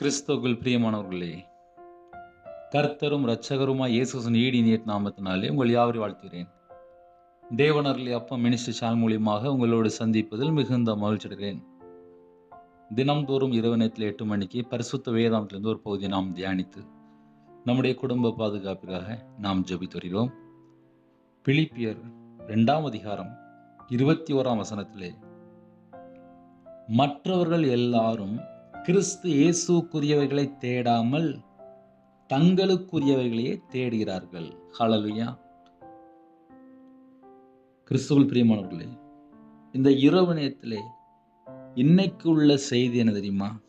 கிறிஸ்துவுக்குள் பிரியமானவர்களே கர்த்தரும் இரட்சகருமாய் இயேசுசன் ஈடி நீட் நாமத்தினாலே உங்கள் யாவரை வாழ்த்துகிறேன். தேவனர்லி அப்பா மினிஸ்டர் சேனல் மூலியமாக உங்களோடு சந்திப்பதில் மிகுந்த மகிழ்ச்சி அடைகிறேன். தினம்தோறும் இரவு நேரத்தில் எட்டு மணிக்கு பரிசுத்த வேதாந்தத்திலிருந்து ஒரு பகுதியை நாம் தியானித்து நம்முடைய குடும்ப பாதுகாப்பிற்காக நாம் ஜெபித்து வருகிறோம் பிலிப்பியர் ரெண்டாம் அதிகாரம் இருபத்தி ஓராம் வசனத்திலே மற்றவர்கள் எல்லாரும் கிறிஸ்து இயேசுக்குரியவைகளை தேடாமல் தங்களுக்குரியவைகளையே தேடுகிறார்கள். ஹலலுயா கிறிஸ்துவல் பிரியமானவர்களே இந்த இரவு நேரத்திலே இன்னைக்கு உள்ள செய்தி என்ன தெரியுமா?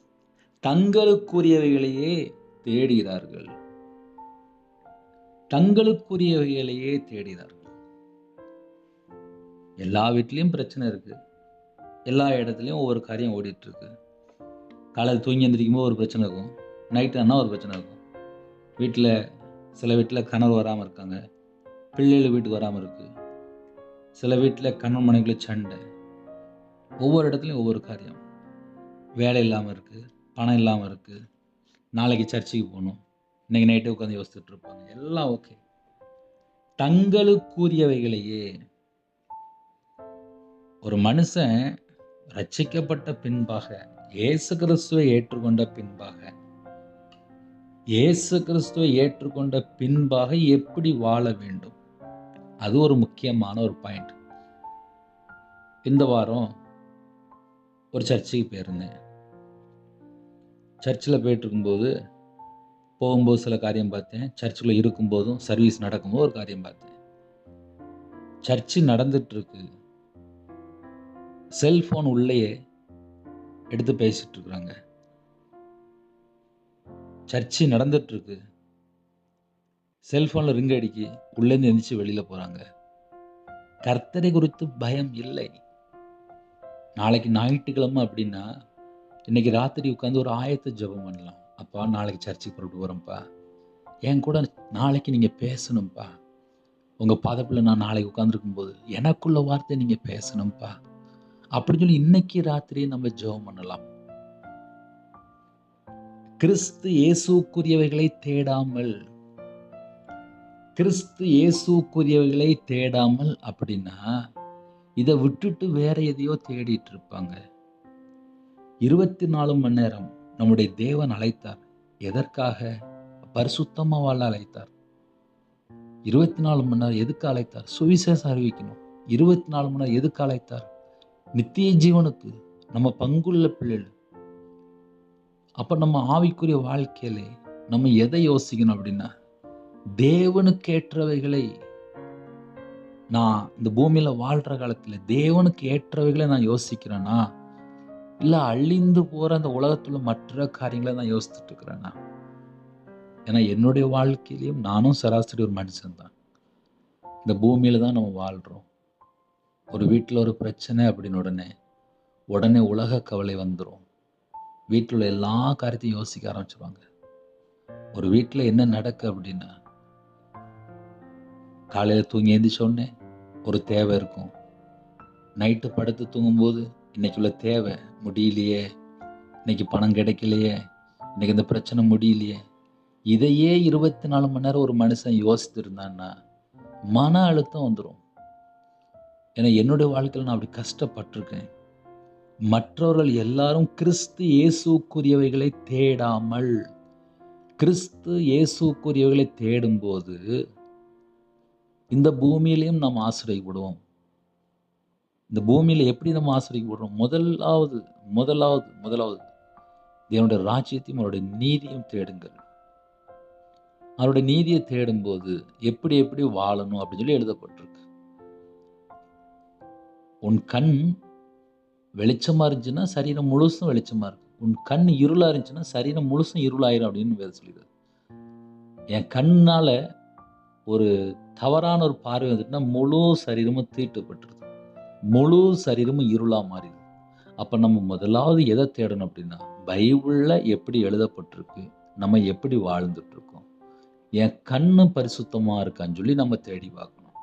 தங்களுக்குரியவைகளையே தேடுகிறார்கள். தங்களுக்குரியவைகளையே தேடுகிறார்கள். எல்லா வீட்லேயும் பிரச்சனை இருக்கு. எல்லா இடத்துலையும் ஒவ்வொரு காரியம் ஓடிட்டு இருக்கு. காலையில் தூங்கி எந்திரிக்கும் போது ஒரு பிரச்சனை இருக்கும். நைட் ஆனால் ஒரு பிரச்சனை இருக்கும். வீட்டில் சில வீட்டில் கணவர் வராமல் இருக்காங்க. பிள்ளைகள் வீட்டுக்கு வராமல் இருக்குது சில வீட்டில் கணவன் மனைவிக்குள்ள சண்டை. ஒவ்வொரு இடத்துலையும் ஒவ்வொரு காரியம். வேலை இல்லாமல் இருக்குது பணம் இல்லாமல் இருக்குது நாளைக்கு சர்ச்சுக்கு போகணும். இன்னைக்கு நைட்டே உட்காந்து யோசிச்சுட்டு இருப்பாங்க. எல்லாம் ஓகே தங்களுக்குரியவைகளையே ஒரு மனுஷன் ரட்சிக்கப்பட்ட பின்பாக இயேசு கிறிஸ்துவை ஏற்றுக்கொண்ட பின்பாக இயேசு கிறிஸ்துவை ஏற்றுக்கொண்ட பின்பாக எப்படி வாழ வேண்டும்? அது ஒரு முக்கியமான ஒரு பாயிண்ட் இந்த வாரம் ஒரு சர்ச்சுக்கு போயிருந்தேன். சர்ச்சில் போயிட்டு இருக்கும்போது போகும்போது சில காரியம் பார்த்தேன். சர்ச்சுக்குள்ளே இருக்கும்போதும் சர்வீஸ் நடக்கும்போது ஒரு காரியம் பார்த்தேன். சர்ச்சு நடந்துட்டு இருக்கு. செல்ஃபோன் உள்ளேயே எடுத்து பேசிகிட்டு இருக்கிறாங்க சர்ச்சு நடந்துட்டுருக்கு. செல்ஃபோனில் ரிங் அடிக்கி உள்ளேருந்து எந்திரிச்சு வெளியில் போகிறாங்க கர்த்தரை குறித்து பயம் இல்லை. நாளைக்கு ஞாயிற்றுக்கிழமை அப்படின்னா இன்னைக்கு ராத்திரி உட்காந்து ஒரு ஆயத்தை ஜெபம் பண்ணலாம். அப்பா நாளைக்கு சர்ச்சுக்கு புறப்பட்டு வரோம்ப்பா என் கூட நாளைக்கு நீங்கள் பேசணும்ப்பா. உங்கள் பதப்பில் நான் நாளைக்கு உட்காந்துருக்கும் போது எனக்குள்ள வார்த்தை நீங்கள் பேசணும்ப்பா. அப்படின்னு சொல்லி இன்னைக்கு ராத்திரி நம்ம ஜெபம் பண்ணலாம். கிறிஸ்து இயேசுக்குரியவைகளை தேடாமல் கிறிஸ்து இயேசுக்குரியவைகளை தேடாமல் அப்படின்னா இதை விட்டுட்டு வேற எதையோ தேடிட்டு இருப்பாங்க. இருபத்தி நாலு மணி நேரம் நம்முடைய தேவன் அழைத்தார். எதற்காக? பரிசுத்தமாக வாழ அழைத்தார். இருபத்தி நாலு மணி நேரம் எதுக்கு அழைத்தார்? சுவிசேஷம் அறிவிக்கணும். இருபத்தி நாலு மணி நேரம் எதுக்கு அழைத்தார்? நித்திய ஜீவனுக்கு நம்ம பங்குள்ள பிள்ளைகள். அப்ப நம்ம ஆவிக்குரிய வாழ்க்கையில நம்ம எதை யோசிக்கணும் அப்படின்னா தேவனுக்கு ஏற்றவைகளை நான் இந்த பூமியில வாழ்ற காலத்துல தேவனுக்கு ஏற்றவைகளை நான் யோசிக்கிறேனா? இல்ல அழிந்து போற அந்த உலகத்துல மற்ற காரியங்களை நான் யோசித்துட்டு இருக்கிறேனா? ஏன்னா என்னுடைய வாழ்க்கையிலையும் நானும் சராசரி ஒரு மனுஷன் தான் இந்த பூமியில தான் நம்ம வாழ்றோம். ஒரு வீட்டில் ஒரு பிரச்சனை அப்படின்னு உடனே உடனே உலக கவலை வந்துடும் வீட்டில் உள்ள எல்லா காரியத்தையும் யோசிக்க ஆரம்பிச்சிருவாங்க. ஒரு வீட்டில் என்ன நடக்கு அப்படின்னா காலையில் தூங்கி எழுந்திரிச்சோடனே ஒரு தேவை இருக்கும். நைட்டு படுத்து தூங்கும்போது இன்றைக்கி உள்ள தேவை முடியலையே இன்னைக்கு பணம் கிடைக்கலையே இன்னைக்கு இந்த பிரச்சனை முடியலையே. இதையே இருபத்தி நாலு மணி நேரம் ஒரு மனுஷன் யோசித்து இருந்தான்னா மன அழுத்தம் வந்துடும் ஏன்னா என்னுடைய வாழ்க்கையில் நான் அப்படி கஷ்டப்பட்டிருக்கேன். மற்றவர்கள் எல்லாரும் கிறிஸ்து இயேசுக்குரியவைகளை தேடாமல் கிறிஸ்து இயேசுக்குரியவைகளை தேடும்போது இந்த பூமியிலையும் நாம் ஆசிரியப்படுவோம். இந்த பூமியில் எப்படி நம்ம ஆசிரியப்படுறோம்? முதலாவது முதலாவது முதலாவது தேவனுடைய ராஜ்யத்தையும் அவருடைய நீதியும் தேடுங்கள். அவருடைய நீதியை தேடும்போது எப்படி எப்படி வாழணும் அப்படின்னு சொல்லி எழுதப்பட்டிருக்கு. உன் கண் வெளிச்சமாக இருந்துச்சுன்னா சரீரம் முழுசும் வெளிச்சமாக இருக்கும். உன் கண் இருளாக இருந்துச்சுன்னா சரீரம் முழுசும் இருளாயிரும் அப்படின்னு வேறு சொல்லிடுது என் கண்ணால் ஒரு தவறான ஒரு பார்வை வந்துட்டுனா முழு சரீரமும் தீட்டுப்பட்டுருது. முழு சரீரமும் இருளாக மாறிடுது அப்போ நம்ம முதலாவது எதை தேடணும் அப்படின்னா பைபிளில் எப்படி எழுதப்பட்டிருக்கு நம்ம எப்படி வாழ்ந்துட்டுருக்கோம். என் கண்ணு பரிசுத்தமாக இருக்கான்னு சொல்லி நம்ம தேடி பார்க்கணும்.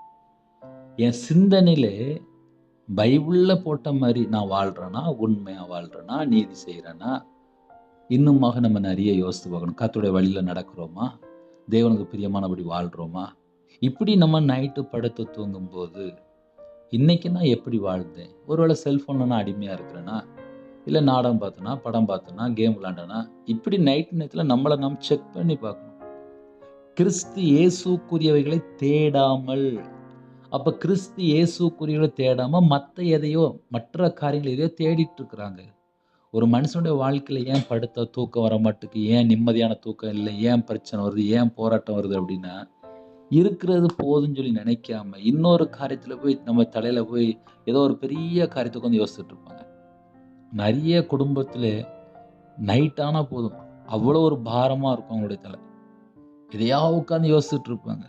என் சிந்தனையிலே பைபிளில் போட்ட மாதிரி நான் வாழ்கிறேன்னா உண்மையாக வாழ்கிறேன்னா நீதி செய்கிறேன்னா இன்னுமாக நம்ம நிறைய யோசித்து பார்க்கணும். கத்துடைய வழியில் நடக்கிறோமா? தேவனுக்கு பிரியமானபடி வாழ்கிறோமா இப்படி நம்ம நைட்டு படுத்து தூங்கும்போது இன்றைக்கி நான் எப்படி வாழ்ந்தேன்? ஒருவேளை செல்ஃபோனில் நான் அடிமையாக இருக்கிறேன்னா இல்லை நாடகம் பார்த்தனா படம் பார்த்தனா கேம் விளாண்டனா இப்படி நைட் நேரத்தில் நம்மளை நாம் செக் பண்ணி பார்க்கணும். கிறிஸ்து இயேசுக்குரியவைகளை தேடாமல் அப்போ கிறிஸ்து இயேசுக்குரியவர்களை தேடாமல் மற்ற எதையோ மற்ற காரியங்கள் எதையோ தேடிட்டு இருக்கிறாங்க ஒரு மனுஷனுடைய வாழ்க்கையில் ஏன் படுத்த தூக்கம் வர மாட்டுக்கு ஏன் நிம்மதியான தூக்கம் இல்லை? ஏன் பிரச்சனை வருது? ஏன் போராட்டம் வருது அப்படின்னா இருக்கிறது போதும்னு சொல்லி நினைக்காம இன்னொரு காரியத்தில் போய் நம்ம தலையில் போய் ஏதோ ஒரு பெரிய காரியத்தை உட்காந்து யோசிச்சுட்டு இருப்பாங்க. நிறைய குடும்பத்தில் நைட் ஆனால் போதும். அவ்வளோ ஒரு பாரமாக இருக்கும் அவங்களுடைய தலை. எதையாவது உட்காந்து யோசிச்சுட்டு இருப்பாங்க.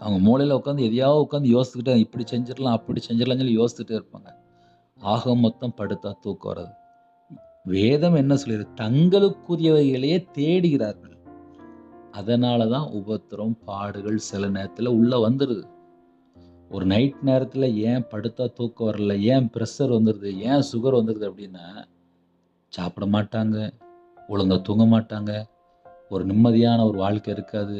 அவங்க மூளையில் உட்காந்து எதையாவது உட்காந்து யோசிச்சுக்கிட்டே இப்படி செஞ்சிடலாம் அப்படி செஞ்சிடலாம்னு சொல்லி யோசிச்சுட்டே இருப்பாங்க. ஆக மொத்தம் படுத்தா தூக்கம் வராது. வேதம் என்ன சொல்லிடுது தங்களுக்குரியவைகளையே தேடுகிறார்கள். அதனால தான் உபத்திரம் பாடுகள் சில நேரத்தில் உள்ளே வந்துடுது ஒரு நைட் நேரத்தில் ஏன் படுத்தா தூக்கம் வரல? ஏன் ப்ரெஷர் வந்துடுது ஏன் சுகர் வந்துடுது அப்படின்னா சாப்பிட மாட்டாங்க ஒழுங்காக தூங்க மாட்டாங்க ஒரு நிம்மதியான ஒரு வாழ்க்கை இருக்காது.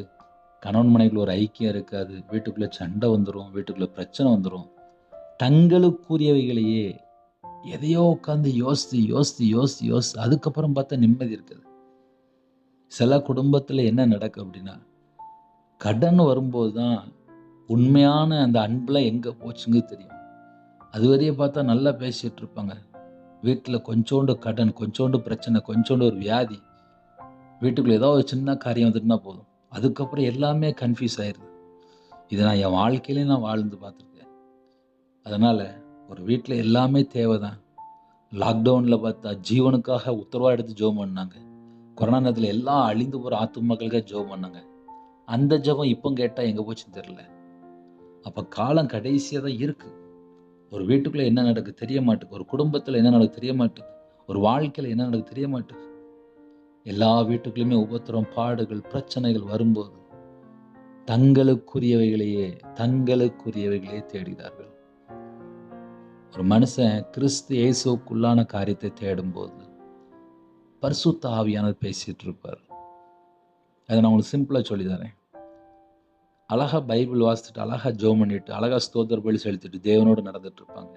கணவன் மனைவிக்குள்ள ஒரு ஐக்கியம் இருக்காது. வீட்டுக்குள்ளே சண்டை வந்துடும் வீட்டுக்குள்ளே பிரச்சனை வந்துடும் தங்களுக்குரியவைகளையே எதையோ உட்காந்து யோசித்து யோசித்து யோசித்து யோசித்து அதுக்கப்புறம் பார்த்தா நிம்மதி இருக்குது. சில குடும்பத்தில் என்ன நடக்கும் அப்படின்னா கடன் வரும்போது தான் உண்மையான அந்த அன்பெலாம் எங்கே போச்சுங்க தெரியும். அது வரையே பார்த்தா நல்லா பேசிகிட்டு இருப்பாங்க. வீட்டில் கொஞ்சோண்டு கடன் கொஞ்சோண்டு பிரச்சனை கொஞ்சோண்டு ஒரு வியாதி. வீட்டுக்குள்ளே ஏதோ ஒரு சின்ன காரியம் வந்துட்டுனா போதும். அதுக்கப்புறம் எல்லாமே கன்ஃபியூஸ் ஆயிடுது இதை நான் என் வாழ்க்கையிலே நான் வாழ்ந்து பார்த்துருக்கேன். அதனால் ஒரு வீட்டில் எல்லாமே தேவை தான் லாக்டவுனில் பார்த்தா ஜீவனுக்காக உத்தரவாக எடுத்து ஜோம் பண்ணாங்க. கொரோனா நேரத்தில் எல்லாம் அழிந்து போகிற ஆத்துமக்களுக்காக ஜோம் பண்ணாங்க. அந்த ஜபம் இப்போ கேட்டால் எங்கே போச்சுன்னு தெரில அப்போ காலம் கடைசியாக தான் இருக்குது ஒரு வீட்டுக்குள்ளே என்ன நடக்கு தெரிய மாட்டேங்குது ஒரு குடும்பத்தில் என்ன நடக்கு தெரிய மாட்டேங்குது ஒரு வாழ்க்கையில் என்ன நடக்கு தெரிய மாட்டேங்குது எல்லா வீட்டுக்குள்ளேயுமே உபத்திரம் பாடுகள் பிரச்சனைகள் வரும்போது தங்களுக்குரியவைகளையே தங்களுக்குரியவைகளையே தேடுகிறார்கள். ஒரு மனுஷன் கிறிஸ்து இயேசுக்குள்ளான காரியத்தை தேடும்போது பரிசுத்த ஆவியானவர் பேசிட்டு இருப்பார் அதை நான் உங்களுக்கு சிம்பிளாக சொல்லி தரேன் அழகா பைபிள் வாசித்துட்டு அழகா ஜோம் பண்ணிட்டு அழகா ஸ்தோத்திர பலி செலுத்திட்டு தேவனோடு நடந்துட்டு இருப்பாங்க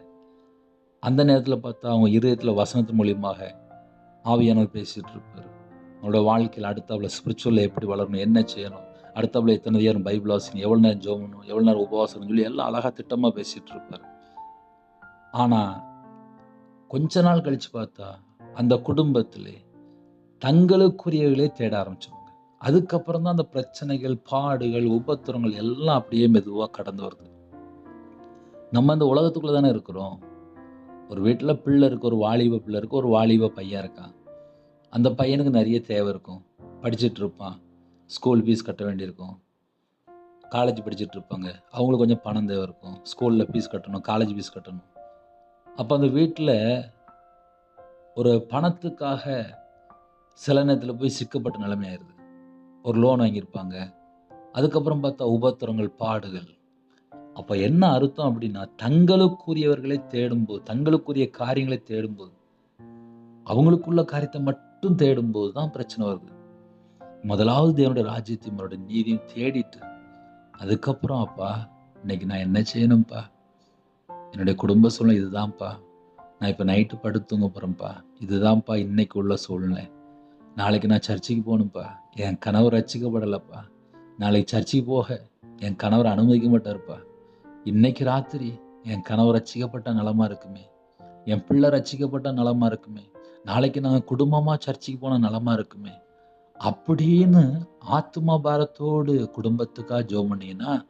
அந்த நேரத்தில் பார்த்தா அவங்க இருதயத்தில் வசனத்து மூலியமாக ஆவியானவர் பேசிட்டு இருப்பார் உங்களோட வாழ்க்கையில் அடுத்தாப்புல ஸ்பிரிச்சுவலில் எப்படி வளரணும் என்ன செய்யணும் அடுத்தாப்புல எத்தனை நேரம் பைபிள் வாசிக்கணும் எவ்வளோ நேரம் ஜோமணும் எவ்வளோ நேரம் உபவாசம் சொல்லி எல்லாம் அழகா திட்டமாக பேசிகிட்டு இருப்பார். ஆனால் கொஞ்ச நாள் கழித்து பார்த்தா அந்த குடும்பத்தில் தங்களுக்குரியவர்களே தேட ஆரம்பிச்சிருவாங்க. அதுக்கப்புறம் தான் அந்த பிரச்சனைகள் பாடுகள் உபத்திரங்கள் எல்லாம் அப்படியே மெதுவாக கடந்து வருது. நம்ம இந்த உலகத்துக்குள்ளே தானே இருக்கிறோம். ஒரு வீட்டில் பிள்ளை இருக்குது ஒரு வாலிப பிள்ளை இருக்குது ஒரு வாலிப பையன் இருக்கான். அந்த பையனுக்கு நிறைய தேவை இருக்கும். படிச்சுட்டு இருப்பான் ஸ்கூல் ஃபீஸ் கட்ட வேண்டியிருக்கும். காலேஜ் படிச்சுட்டு இருப்பாங்க அவங்களுக்கு கொஞ்சம் பணம் தேவை இருக்கும். ஸ்கூலில் ஃபீஸ் கட்டணும் காலேஜ் ஃபீஸ் கட்டணும். அப்போ அந்த வீட்டில் ஒரு பணத்துக்காக சில நேரத்தில் போய் சிக்கப்பட்ட நிலைமை ஒரு லோன் வாங்கியிருப்பாங்க. அதுக்கப்புறம் பார்த்தா உபத்திரங்கள் பாடுகள். அப்போ என்ன அர்த்தம் அப்படின்னா தங்களுக்குரியவர்களை தேடும்போது தங்களுக்குரிய காரியங்களை தேடும்போது அவங்களுக்குள்ள காரியத்தை மட்டும் தேடும்போது தான் பிரச்சனை வருது. முதலாவது தேவனுடைய ராஜ்யத்தையும் அவருடைய நீதியும் தேடிட்டு அதுக்கப்புறம் அப்பா இன்னைக்கு நான் என்ன செய்யணும்ப்பா என்னுடைய குடும்ப சூழ்நிலை இதுதான்ப்பா. நான் இப்போ நைட்டு படுத்துங்க போகிறேன்ப்பா இதுதான்ப்பா இன்னைக்கு உள்ள சூழ்நிலை. நாளைக்கு நான் சர்ச்சுக்கு போகணும்ப்பா என் கணவர் ரசிக்கப்படலைப்பா. நாளைக்கு சர்ச்சுக்கு போக என் கணவர் அனுமதிக்க மாட்டார்ப்பா. இன்னைக்கு ராத்திரி என் கணவர் ரசிக்கப்பட்ட நலமா இருக்குமே. என் பிள்ளை ரசிக்கப்பட்ட நலமாக இருக்குமே. நாளைக்கு நாங்கள் குடும்பமாக சர்ச்சுக்கு போனால் நலமாக இருக்குமே. அப்படின்னு ஆத்மா பாரத்தோடு குடும்பத்துக்காக ஜோ பண்ணீங்கன்னா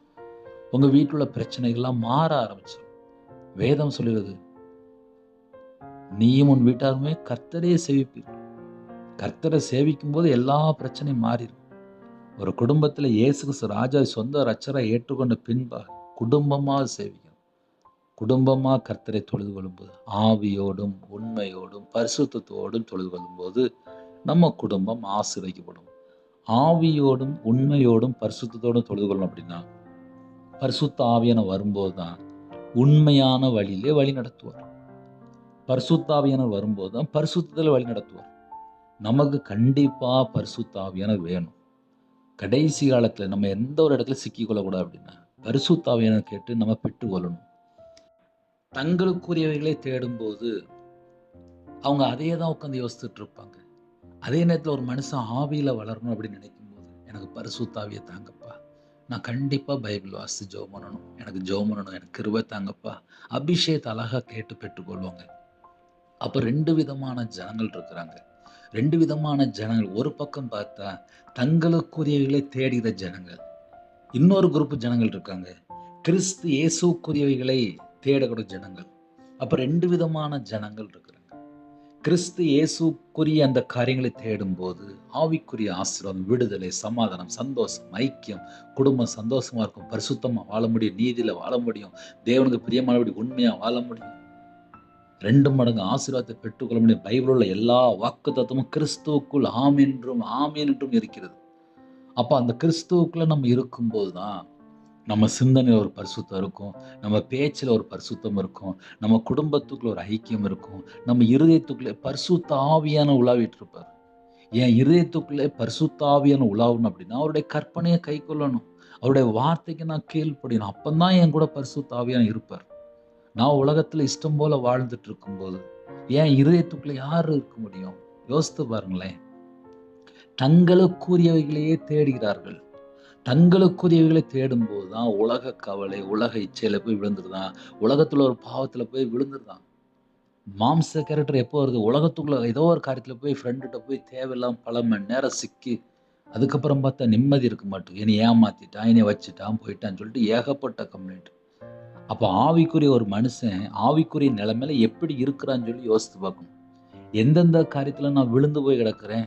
உங்கள் வீட்டில் உள்ள பிரச்சனைகள்லாம் மாற ஆரம்பிச்சிடும் வேதம் சொல்லுவது நீயும் உன் வீட்டாருமே கர்த்தரையே சேவிப்பீர்கள் கர்த்தரை சேவிக்கும் போது எல்லா பிரச்சனையும் மாறிடும் ஒரு குடும்பத்தில் இயேசு ராஜா சொந்த ரச்சரை ஏற்றுக்கொண்ட பின்பாக குடும்பமாக சேவி குடும்பமாக கர்த்தரை தொழுது கொள்ளும்போது ஆவியோடும் உண்மையோடும் பரிசுத்தத்தோடும் தொழுது கொள்ளும்போது நம்ம குடும்பம் ஆசீர்வதிக்கப்படும் ஆவியோடும் உண்மையோடும் பரிசுத்தோடும் தொழுது கொள்ளணும் அப்படின்னா பரிசுத்த ஆவியான வரும்போது தான் உண்மையான வழியிலே வழி நடத்துவார் பரிசுத்தாவியானவர் வரும்போது தான் பரிசுத்தத்தில் வழி நடத்துவார் நமக்கு கண்டிப்பாக பரிசுத்தாவியானவர் வேணும். கடைசி காலத்தில் நம்ம எந்த ஒரு இடத்துல சிக்கிக்கொள்ளக்கூடாது அப்படின்னா, பரிசுத்த கேட்டு நம்ம பெற்றுக்கொள்ளணும். தங்களுக்குரியவைகளை தேடும்போது, அவங்க அதையே தான் உட்காந்து யோசிச்சுட்டு இருப்பாங்க. அதே நேரத்தில் ஒரு மனுஷன் ஆவியில வளரணும் அப்படின்னு நினைக்கும்போது, எனக்கு பரிசு தாவியை தாங்கப்பா. நான் கண்டிப்பாக பைபிள் வாசித்து ஜோ பண்ணணும். எனக்கு ஜோ பண்ணணும். எனக்கு கிருபை தாங்கப்பா. அபிஷேகத்தை அழகா கேட்டு பெற்றுக்கொள்வாங்க. அப்போ ரெண்டு விதமான ஜனங்கள் இருக்கிறாங்க. ரெண்டு விதமான ஜனங்கள். ஒரு பக்கம் பார்த்தா, தங்களுக்குரியவைகளை தேடுகிற ஜனங்கள். இன்னொரு குரூப் ஜனங்கள் இருக்காங்க. கிறிஸ்து இயேசுவுக்குரியவைகளை தேடக்கூடிய ஜனங்கள். அப்போ ரெண்டு விதமான ஜனங்கள் இருக்கிறாங்க. கிறிஸ்து இயேசுக்குரிய அந்த காரியங்களை தேடும்போது, ஆவிக்குரிய ஆசீர்வாதம், விடுதலை, சமாதானம், சந்தோஷம், ஐக்கியம், குடும்பம் சந்தோஷமாக இருக்கும். பரிசுத்தமாக வாழ முடியும். நீதியில் வாழ முடியும். தேவனுக்கு பிரியமானபடி உண்மையாக வாழ முடியும். ரெண்டு மடங்கு ஆசீர்வாதத்தை பெற்றுக்கொள்ள முடியும். பைபிளில் உள்ள எல்லா தத்துவமும் கிறிஸ்துவுக்குள் ஆம் என்றும், ஆமென் என்றும் இருக்கிறது. அப்போ அந்த கிறிஸ்துவுக்குள்ள நம்ம இருக்கும்போது தான், நம்ம சிந்தனையில ஒரு பரிசுத்தம் இருக்கும். நம்ம பேச்சில் ஒரு பரிசுத்தம் இருக்கும். நம்ம குடும்பத்துக்குள்ள ஒரு ஐக்கியம் இருக்கும். நம்ம இருதயத்துக்குள்ளே பரிசுத்த ஆவியான உலாவிட்டு இருப்பார். என் இருதயத்துக்குள்ளே பரிசுத்த ஆவியான உலாவணும் அப்படின்னா, அவருடைய கற்பனையை கை கொள்ளணும் அவருடைய வார்த்தைக்கு நான் கீழ்ப்படியணும். தான் என் கூட பரிசுத்த இருப்பார். நான் உலகத்துல இஷ்டம் போல வாழ்ந்துட்டு இருக்கும்போது, என் இருதயத்துக்குள்ளே யார் இருக்க முடியும்? யோசித்து பாருங்களேன். தங்களுக்குரியவைகளையே தேடுகிறார்கள். தங்களுக்குரியவைகளை தேடும்போது தான் உலக கவலை, உலக இச்சையில் போய் விழுந்துருதான். உலகத்தில் ஒரு பாவத்தில் போய் விழுந்துருதான். மாம்ச கேரக்டர் எப்போ வருது? உலகத்துக்குள்ள ஏதோ ஒரு காரியத்தில் போய் ஃப்ரெண்டுகிட்ட போய் தேவையில்லாம பல மணி நேரம் சிக்கி, அதுக்கப்புறம் பார்த்தா நிம்மதி இருக்க மாட்டோம் என்னைய ஏமாற்றிட்டான் என்னை வச்சுட்டான், போயிட்டான்னு சொல்லிட்டு ஏகப்பட்ட கம்ப்ளைண்ட். அப்போ ஆவிக்குரிய ஒரு மனுஷன், ஆவிக்குரிய நிலைமையில எப்படி இருக்கிறான்னு சொல்லி யோசித்து பார்க்கணும். எந்தெந்த காரியத்தில் நான் விழுந்து போய் கிடக்கிறேன்?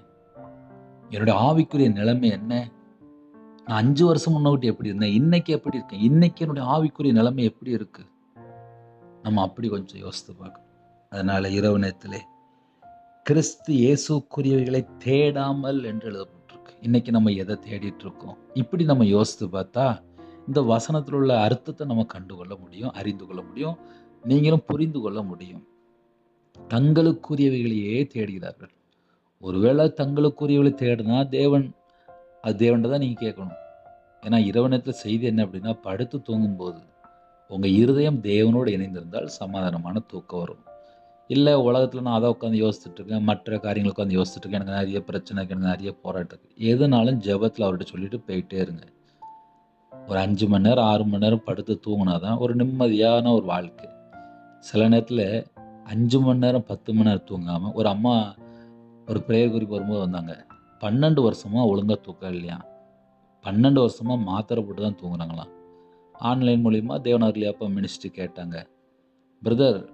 என்னுடைய ஆவிக்குரிய நிலைமை என்ன? நான் அஞ்சு வருஷம் முன்னோட்டி எப்படி இருந்தேன்? இன்னைக்கு எப்படி இருக்கேன்? இன்னைக்கு என்னுடைய ஆவிக்குரிய நிலைமை எப்படி இருக்கு? நம்ம அப்படி கொஞ்சம் யோசித்து பார்க்கணும். அதனால இரவு நேரத்திலே, கிறிஸ்து இயேசுவுக்குரியவைகளை தேடாமல் என்று எழுதப்பட்டிருக்கு. இன்னைக்கு நம்ம எதை தேடிட்டு இருக்கோம்? இப்படி நம்ம யோசித்து பார்த்தா, இந்த வசனத்தில் உள்ள அர்த்தத்தை நம்ம கண்டுகொள்ள முடியும், அறிந்து கொள்ள முடியும். நீங்களும் புரிந்து கொள்ள முடியும். தங்களுக்குரியவைகளையே தேடுகிறார்கள். ஒருவேளை தங்களுக்குரியவைகளை தேடினா தேவன் அது தேவன்ட்ட தான் நீங்கள் கேட்கணும். ஏன்னா இரவு நேரத்தில் செய்தி என்ன அப்படின்னா, படுத்து தூங்கும்போது, உங்கள் இருதயம் தேவனோடு இணைந்திருந்தால் சமாதானமான தூக்கம் வரும். இல்லை உலகத்தில் நான் அதை உட்காந்து யோசிச்சுட்டு இருக்கேன். மற்ற காரியங்கள் உட்காந்து யோசிச்சுட்டு இருக்கேன். எனக்கு நிறைய பிரச்சனை இருக்கு. எனக்கு நிறைய போராட்டம் இருக்குது எதுனாலும் ஜபத்தில் அவர்கிட்ட சொல்லிட்டு போயிட்டே இருங்க. ஒரு அஞ்சு மணி நேரம், ஆறு மணி நேரம் படுத்து தூங்கினா தான் ஒரு நிம்மதியான ஒரு வாழ்க்கை. சில நேரத்தில் அஞ்சு மணி நேரம், 10 மணி நேரம் தூங்காமல் ஒரு அம்மா ஒரு பிரேயர் குறிப்பு வரும்போது வந்தாங்க. பன்னெண்டு வருஷமாக ஒழுங்கா தூக்கம் இல்லையா பன்னெண்டு வருஷமா மாத்திரை போட்டு தான் தூங்குறாங்களாம். ஆன்லைன் மூலிமா தேவன் அப்பா மினிஸ்ட்ரி கேட்டாங்க. பிரதர்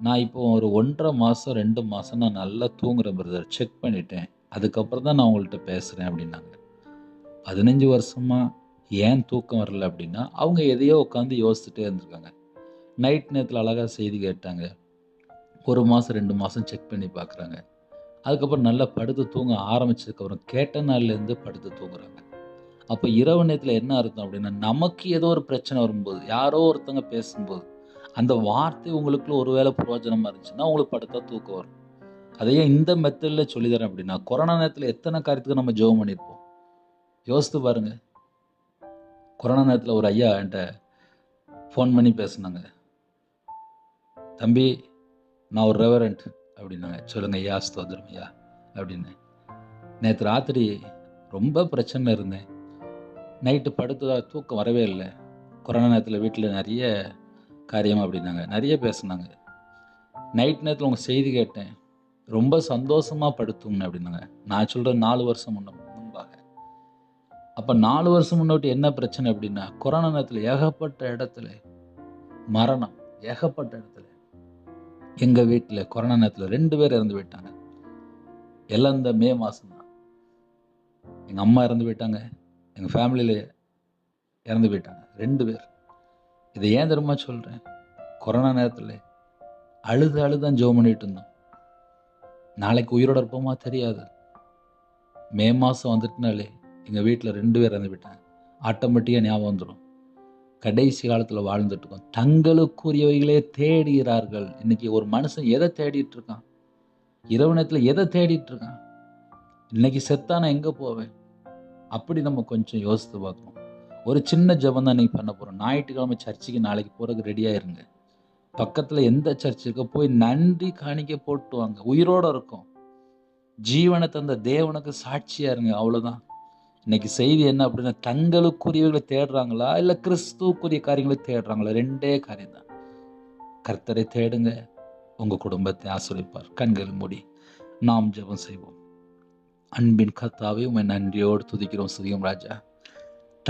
நான் இப்போ ஒரு ஒன்றரை மாதம் ரெண்டு மாதம் நான் நல்லா தூங்குறேன் பிரதர். செக் பண்ணிட்டேன். அதுக்கப்புறம் தான் நான் உங்கள்கிட்ட பேசுகிறேன் அப்படின்னாங்க. பதினஞ்சு வருஷமாக ஏன் தூக்கம் வரல அப்படின்னா, அவங்க எதையோ உட்காந்து யோசிச்சுட்டே இருந்திருக்காங்க. நைட் நேரத்தில் அழகாக செய்தி கேட்டாங்க. ஒரு மாதம் ரெண்டு மாதம் செக் பண்ணி பார்க்குறாங்க. அதுக்கப்புறம் நல்லா படுத்து தூங்க ஆரம்பிச்சதுக்கப்புறம் கேட்ட நாள்லேருந்து படுத்து தூங்குறாங்க. அப்போ இரவு நேரத்தில் என்ன அர்த்தம் அப்படின்னா, நமக்கு ஏதோ ஒரு பிரச்சனை வரும்போது, யாரோ ஒருத்தவங்க பேசும்போது, அந்த வார்த்தை உங்களுக்குள்ள ஒரு வேளை இருந்துச்சுன்னா, உங்களுக்கு படுத்தா தூக்கம் வரும். அதை ஏன் இந்த மெத்தடில் சொல்லித்தரேன் அப்படின்னா, கொரோனா நேரத்தில் எத்தனை காரியத்துக்கு நம்ம ஜோம் பண்ணியிருப்போம். யோசித்து பாருங்க. கொரோனா நேரத்தில் ஒரு ஐயா என்கிட்ட ஃபோன் பண்ணி பேசினாங்க தம்பி நான் ஒரு ரெவரண்ட் அப்படின்னாங்க. சொல்லுங்க ஐயா, ஸ்தோத்திரம் ஐயா அப்படின்னு நேற்று ராத்திரி ரொம்ப பிரச்சனை இருந்தேன். நைட்டு படுத்து தூக்கம் வரவே இல்லை கொரோனா நேரத்தில் வீட்டில் நிறைய காரியம் அப்படின்னாங்க. நிறைய பேசுனாங்க. நைட் நேரத்தில் உங்கள் செய்தி கேட்டேன். ரொம்ப சந்தோஷமாக படுத்துங்க அப்படின்னாங்க. நான் சொல்கிறேன் நாலு வருஷம் முன்ன முன்பாக. அப்போ நாலு வருஷம் முன்னாடி என்ன பிரச்சனை அப்படின்னா, கொரோனா நேரத்தில் ஏகப்பட்ட இடத்துல மரணம். ஏகப்பட்ட இடத்துல. எங்கள் வீட்டில் கொரோனா நேரத்தில் ரெண்டு பேர் இறந்து போயிட்டாங்க. எல்லாம் இந்த மே மாதம் தான். எங்கள் அம்மா இறந்து போயிட்டாங்க. எங்கள் ஃபேமிலியில் இறந்து போயிட்டாங்க. ரெண்டு பேர். இதை ஏன் தெரியுமா சொல்கிறேன் கொரோனா நேரத்தில் அழுது அழுதான் ஜோ பண்ணிகிட்டு பண்ணிட்டு இருந்தோம். நாளைக்கு உயிரோட இருப்போமா தெரியாது. மே மாதம் வந்துட்டுனாலே எங்கள் வீட்டில் ரெண்டு பேர் இறந்து போயிட்டாங்க. ஆட்டோமேட்டிக்காக ஞாபகம் வந்துடும் கடைசி காலத்தில் வாழ்ந்துட்டு இருக்கோம். தங்களுக்குரியவைகளே தேடுகிறார்கள். இன்னைக்கு ஒரு மனுஷன் எதை தேடிட்டு இருக்கான்? இரவு நேரத்தில் எதை தேடிட்டு இருக்கான்? இன்னைக்கு செத்தா நான் எங்கே போவேன் அப்படி நம்ம கொஞ்சம் யோசித்து பார்க்கணும் ஒரு சின்ன ஜபம் தான் நீங்கள் பண்ண போகிறோம் ஞாயிற்றுக்கிழமை சர்ச்சுக்கு நாளைக்கு போகிறதுக்கு ரெடியாக இருங்க பக்கத்தில் எந்த சர்ச்சுக்கு போய் நன்றி காணிக்க போட்டு வாங்க உயிரோடு இருக்கும் ஜீவனை தந்த தேவனுக்கு சாட்சியாக இருங்க அவ்வளோதான் இன்னைக்கு செய்தி என்ன அப்படின்னா தங்களுக்குரியவர்களை தேடுறாங்களா? இல்லை கிறிஸ்துவுக்குரிய காரியங்களை தேடுறாங்களா? ரெண்டே காரியம் தான் கர்த்தரை தேடுங்க. உங்கள் குடும்பத்தை ஆசிரிப்பார் கண்கள் மூடி நாம் ஜெபம் செய்வோம். அன்பின் கர்த்தாவே உண்மை நன்றியோடு துதிக்கிறோம் சுதிகம் ராஜா.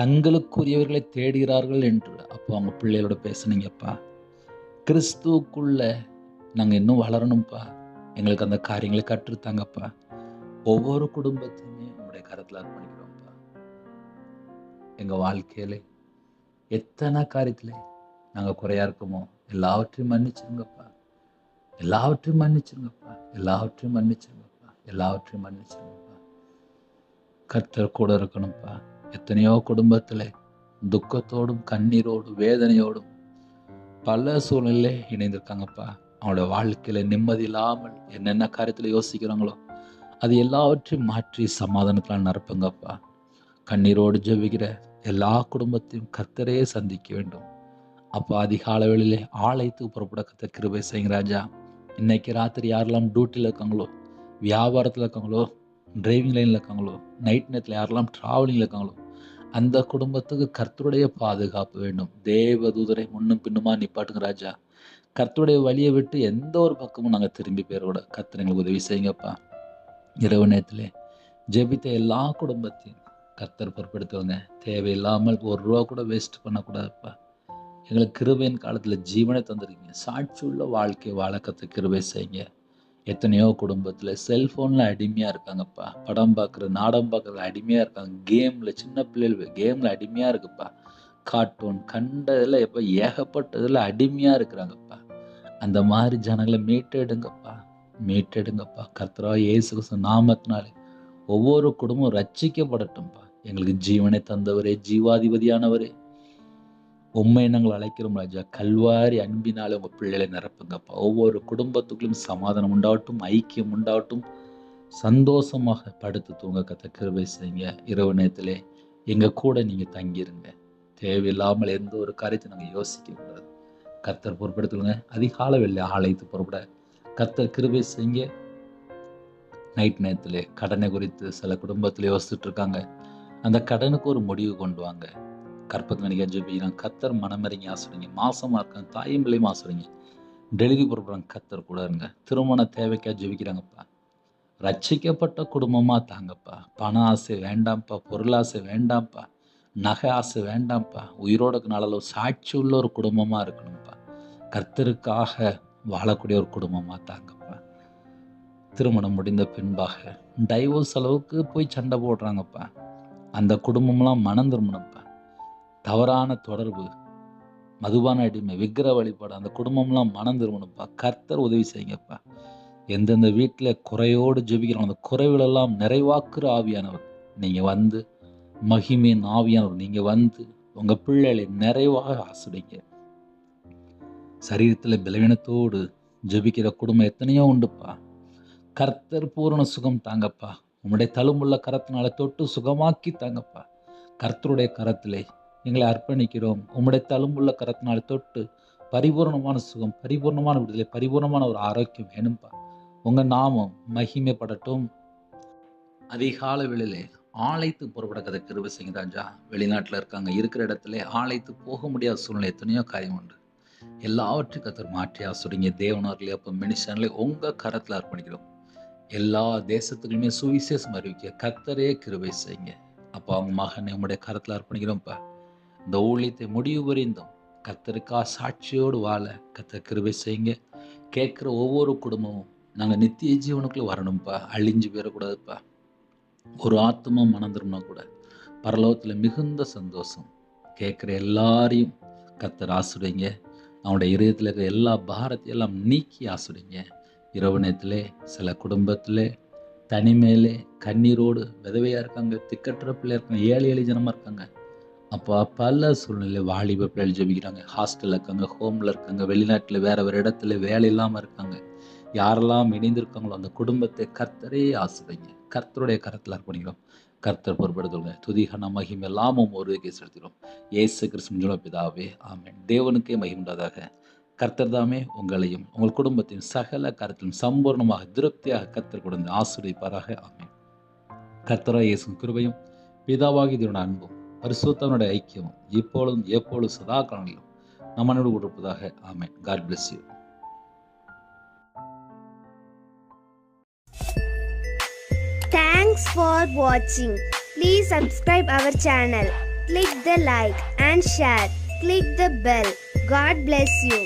தங்களுக்குரியவர்களை தேடுகிறார்கள் என்று. அப்போ அவங்க பிள்ளைகளோட பேசுனீங்கப்பா. கிறிஸ்துவுக்குள்ள நாங்கள் இன்னும் வளரணும்ப்பா எங்களுக்கு அந்த காரியங்களை கற்றுத்தாங்கப்பா ஒவ்வொரு குடும்பத்தையுமே நம்முடைய கருத்தில் அர்ப்பணிக்கிறோம். எங்கள் வாழ்க்கையில? எத்தனை காரியத்தில் நாங்கள் குறையா இருக்கோமோ? எல்லாவற்றையும் மன்னிச்சிருங்கப்பா. எல்லாவற்றையும் மன்னிச்சிருங்கப்பா. எல்லாவற்றையும் மன்னிச்சிருங்கப்பா. எல்லாவற்றையும் மன்னிச்சிருங்கப்பா. கர்த்தர் கூட இருக்கணும்ப்பா. எத்தனையோ குடும்பத்தில் துக்கத்தோடும் கண்ணீரோடும் வேதனையோடும் பல சூழ்நிலை இணைந்திருக்காங்கப்பா. அவங்களோட வாழ்க்கையில் நிம்மதி இல்லாமல் என்னென்ன காரியத்தில் யோசிக்கிறாங்களோ அது எல்லாவற்றையும் மாற்றி சமாதானத்தில் நிரப்புங்கப்பா. கண்ணீரோடு ஜெபிக்கிற எல்லா குடும்பத்தையும் கர்த்தரே சந்திக்க வேண்டும். அப்போ அதிகால வேளையிலே ஆலயத்துக்கு புறப்பட கத்த கிருபை செய்யுங்க ராஜா. இன்னைக்கு ராத்திரி யாரெல்லாம் டியூட்டியில் இருக்காங்களோ வியாபாரத்தில் இருக்காங்களோ டிரைவிங் லைனில் இருக்காங்களோ நைட் நேரத்தில் யாரெல்லாம் ட்ராவலிங்கில் இருக்காங்களோ அந்த குடும்பத்துக்கு கர்த்தருடைய பாதுகாப்பு வேண்டும். தேவதூதரை முன்னும் பின்னுமா நிப்பாட்டுங்க ராஜா. கர்த்தருடைய வழியை விட்டு எந்த ஒரு பக்கமும் நாங்கள் திரும்பி போயிடக்கூட கர்த்தர் எங்களுக்கு உதவி செய்யுங்கப்பா. இரவு நேரத்தில் ஜெபித்த எல்லா குடும்பத்தையும் கர்த்தர் பொறுப்பெடுத்துவங்க. தேவையில்லாமல் ஒரு ரூபா கூட வேஸ்ட் பண்ணக்கூடாதுப்பா. எங்களுக்கு கிருபையின் காலத்தில் ஜீவனை தந்துருக்கீங்க. சாட்சி உள்ள வாழ்க்கையை வாழ கிருபை செய்யுங்க. எத்தனையோ குடும்பத்தில் செல்ஃபோனில் அடிமையாக இருக்காங்கப்பா. படம் பார்க்குற நாடகம் பார்க்குறது அடிமையாக இருக்காங்க. கேமில் சின்ன பிள்ளைகள் கேமில் அடிமையாக இருக்குப்பா. கார்ட்டூன் கண்டதில் எப்போ ஏகப்பட்டதில் அடிமையாக இருக்கிறாங்கப்பா. அந்த மாதிரி ஜனங்களை மீட்டெடுங்கப்பா. மீட்டெடுங்கப்பா. கர்த்தரா இயேசு கிறிஸ்து நாமத்தினாலே ஒவ்வொரு குடும்பம் ரட்சிக்கப்படட்டும்ப்பா எங்களுக்கு ஜீவனை தந்தவரே ஜீவாதிபதியானவரே. உண்மை நாங்கள் அழைக்கிறோம் ராஜா. கல்வாரி அன்பினாலே உங்கள் பிள்ளைகளை நிரப்புங்கப்பா. ஒவ்வொரு குடும்பத்துக்குள்ளும் சமாதானம் உண்டாகட்டும் ஐக்கியம் உண்டாகட்டும். சந்தோஷமாக படுத்து தூங்க கத்த கிருபை செய்யுங்க. இரவு நேரத்திலே எங்கள் கூட நீங்கள் தங்கிருங்க தேவையில்லாமல் எந்த ஒரு காரியத்தை நாங்கள் யோசிக்க யோசிக்கக்கூடாது கர்த்தர் பொறுப்படுத்துங்க அதிகால வெள்ளை ஆலயத்து பொறுப்பட கர்த்தர் கிருபை செய்யுங்க. நைட் நேரத்தில் கடனை குறித்து சில குடும்பத்தில் யோசிச்சுட்டு இருக்காங்க. அந்த கடனுக்கு ஒரு முடிவு கொண்டு வாங்க. கற்பத்தில் ஜெபிக்கிறான் கத்தர் மனமறிங்க ஆசுறீங்க மாசமா இருக்காங்க தாயும் பிள்ளையும் ஆசுறீங்க டெலிவரி பொறுப்புறாங்க கத்தர் கூட இருங்க. திருமண தேவைக்காக ஜெபிக்கிறாங்கப்பா. ரட்சிக்கப்பட்ட குடும்பமா தாங்கப்பா. பண ஆசை வேண்டாம்ப்பா. பொருளாசை வேண்டாம்ப்பா. நகை ஆசை வேண்டாம்ப்பா. உயிரோட நாளில் சாட்சி உள்ள ஒரு குடும்பமாக இருக்கணும்ப்பா. கர்த்தருக்காக வாழக்கூடிய ஒரு குடும்பமாக தாங்கப்பா. திருமணம் முடிந்த பின்பாக டைவோர்ஸ் அளவுக்கு போய் சண்டை போடுறாங்கப்பா. அந்த குடும்பம்லாம் மனம் திரும்பணும்ப்பா தவறான தொடர்பு மதுபான அடிமை விக்கிர வழிபாடு அந்த குடும்பம்லாம் மனம் திரும்பணும்ப்பா கர்த்தர் உதவி செய்யுங்கப்பா எந்தெந்த வீட்டில் குறையோடு ஜெபிக்கிறோம் அந்த குறைவுகளெல்லாம் நிறைவாக்குற ஆவியானவர். நீங்கள் வந்து மகிமையின் ஆவியானவர். நீங்கள் வந்து உங்கள் பிள்ளைகளை நிறைவாக ஆசிரிங்க சரீரத்தில் பலவீனத்தோடு ஜெபிக்கிற குடும்பம் எத்தனையோ உண்டுப்பா கர்த்தர் பூரண சுகம் தாங்கப்பா. உம்முடைய தழும்புள்ள கரத்தினால தொட்டு சுகமாக்கி தாங்கப்பா. கர்த்தருடைய கரத்திலே எங்களை அர்ப்பணிக்கிறோம். உம்முடைய தழும்புள்ள கரத்தினால தொட்டு பரிபூர்ணமான சுகம் பரிபூர்ணமான விடுதலை பரிபூர்ணமான ஒரு ஆரோக்கியம் வேணும்ப்பா உங்கள் நாமம் மகிமைப்படட்டும். அதிகால வேளையிலே ஆலைத்து புறப்படக்கதை கிருப ராஜா. வெளிநாட்டில் இருக்காங்க இருக்கிற இடத்துல ஆலைத்து போக முடியாத சூழ்நிலை எத்தனையோ காரியம் உண்டு. எல்லாவற்றையும் கத்தர் மாற்றி ஆசுறீங்க தேவனார்களே அப்போ மினிஷன்லேயே உங்கள் கரத்தில் அர்ப்பணிக்கிறோம். எல்லா தேசத்துக்குமே சுவிசேஷம் அறிவிக்க கத்தரே கிருபை செய்யுங்க. அப்போ அவங்க மகனை உங்களுடைய கரத்தில் அர்ப்பணிக்கிறோம்ப்பா. இந்த ஊழியத்தை முடிவு புரிந்தோம் கத்தருக்கா சாட்சியோடு வாழ கத்த கிருபை செய்யுங்க. கேட்குற ஒவ்வொரு குடும்பமும் நாங்கள் நித்திய ஜீவனுக்குள்ளே வரணும்ப்பா. அழிஞ்சு போயிடக்கூடாதுப்பா. ஒரு ஆத்மா மணந்துரும்னா கூட பரலோகத்தில் மிகுந்த சந்தோஷம். கேட்குற எல்லாரையும் கத்தர் ஆசுடுங்க அவனுடைய இதயத்தில் இருக்கிற எல்லா பாரத்தையும் எல்லாம் நீக்கி ஆசுடுங்க இரவு நேரத்தில் சில குடும்பத்தில் தனிமையிலே கண்ணீரோடு விதவையாக இருக்காங்க திக்கற்ற பிள்ளை இருக்காங்க ஏழை ஏழை ஜனமாக இருக்காங்க. அப்போ பல சூழ்நிலை வாலிப பிள்ளைகள் ஜெபிக்கிறாங்க ஹாஸ்டலில் இருக்காங்க ஹோமில் இருக்காங்க வெளிநாட்டில் வேற ஒரு இடத்துல வேலை இல்லாமல் இருக்காங்க. யாரெல்லாம் இணைந்திருக்காங்களோ அந்த குடும்பத்தை கர்த்தரே ஆசுவைங்க கர்த்தருடைய கரத்தில் அர்ப்பணிக்கிறோம். கர்த்தர் பொறுப்படுத்துங்க துதிகன மகிம் எல்லாமும் ஒருவருக்கே செலுத்திடும் இயேசு கிறிஸ்துவ பிதாவே ஆமேன். தேவனுக்கே மகிமுண்டதாக கர்த்தர் தாமே உங்களையும் உங்கள் குடும்பத்தையும் சகல கருத்திலும் சம்பூர்ணமாக திருப்தியாக கர்த்தர் கொடுத்து ஆசிரியப்பாராக ஆமென் கர்த்தராக இயேசும் கிருபையும் பிதாவாகி இதனோட அன்பும் பரிசுத்தவனுடைய ஐக்கியமும் இப்பொழுதும் எப்பொழுதும் சதா காலங்களிலும் நம்மனோடு கொடுப்பதாக ஆமை God bless you Thanks for watching. Please subscribe our channel. Click the like and share. Click the bell. God bless you.